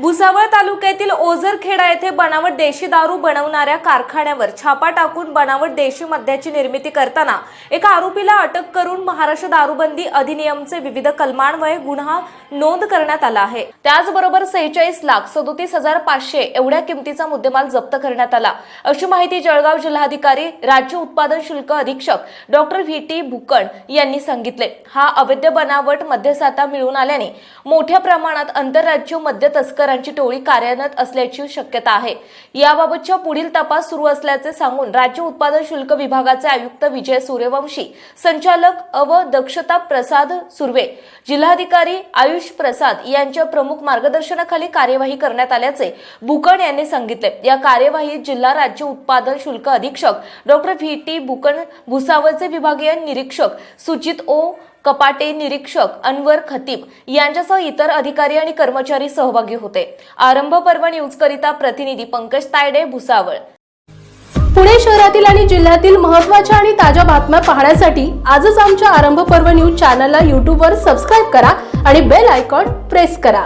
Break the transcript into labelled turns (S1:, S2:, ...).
S1: भुसावळ तालुक्यातील ओझरखेडा येथे बनावट देशी दारू बनवणाऱ्या कारखान्यावर छापा टाकून बनावट देशी मद्याची निर्मिती करताना एका आरोपीला अटक करून महाराष्ट्र दारूबंदी अधिनियमचे विविध कलमांवये गुन्हा नोंद करण्यात आला आहे. त्याचबरोबर सेहेचाळीस लाख सदोतीस हजार पाचशे एवढ्या किमतीचा मुद्देमाल जप्त करण्यात आला. अशी माहिती जळगाव जिल्हाधिकारी राज्य उत्पादन शुल्क अधीक्षक डॉक्टर व्ही टी भुकण यांनी सांगितले. हा अवैध बनावट मद्यसाठा मिळून आल्याने मोठ्या प्रमाणात आंतरराज्य मद्य तस्करांची टोळी कार्यान्वित असल्याची शक्यता आहे. याबाबतच्या पुढील तपास सुरू असल्याचे सांगून राज्य उत्पादन शुल्क विभागाचे आयुक्त विजय सूर्यवंशी संचालक अव दक्षता प्रसाद सुर्वे जिल्हाधिकारी आयुष प्रसाद यांच्या प्रमुख मार्गदर्शनाखाली कार्यवाही करण्यात आल्याचे भुकण यांनी सांगितले. या कार्यवाहीत जिल्हा राज्य उत्पादन शुल्क अधीक्षक डॉक्टर व्ही टी भुकण भुसावळचे विभागीय निरीक्षक सुजित ओ कपाटे निरीक्षक अनवर खतीब यांच्यासह इतर अधिकारी आणि कर्मचारी सहभागी होते. आरंभ पर्व न्यूज करिता प्रतिनिधी पंकज तायडे भुसावळ.
S2: पुणे शहरातील आणि जिल्ह्यातील महत्त्वाच्या आणि ताज्या बातम्या पाहण्यासाठी आजच आमच्या आरंभ पर्व न्यूज चॅनलला यूट्यूबवर सबस्क्राईब करा आणि बेल आयकॉन प्रेस करा.